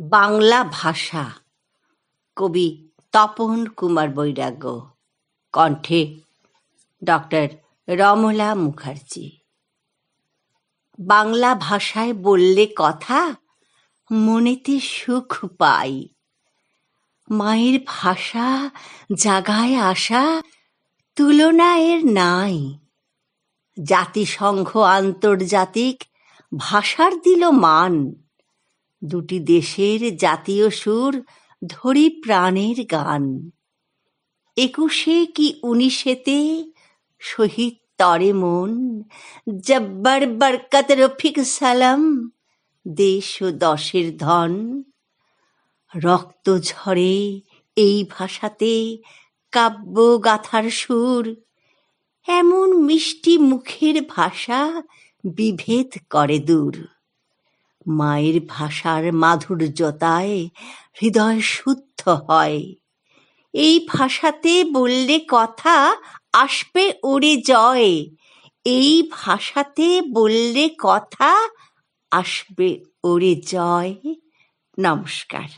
বাংলা ভাষা। কবি তপন কুমার বৈরাগ্য। কণ্ঠে ডক্টর রমলা মুখার্জি। বাংলা ভাষায় বললে কথা মনেতে সুখ পাই। মায়ের ভাষা, জাগায় আসা তুলনা এর নাই। জাতিসংঘ আন্তর্জাতিক ভাষার দিল মান। দুটি দেশের জাতীয় সুর ধরি প্রাণের গান। একুশে কি উনিশেতে শহীদ তরে মন, জব্বার বরকত রফিক সালাম, দেশ ও দশের ধন। রক্ত ঝরে এই ভাষাতে কাব্য গাথার সুর, এমন মিষ্টি মুখের ভাষা বিভেদ করে দূর। মায়ের ভাষার মাধুর্যতায় হৃদয় শুদ্ধ হয়। এই ভাষাতে বললে কথা আসবে ওরে জয়। এই ভাষাতে বললে কথা আসবে ওরে জয়। নমস্কার।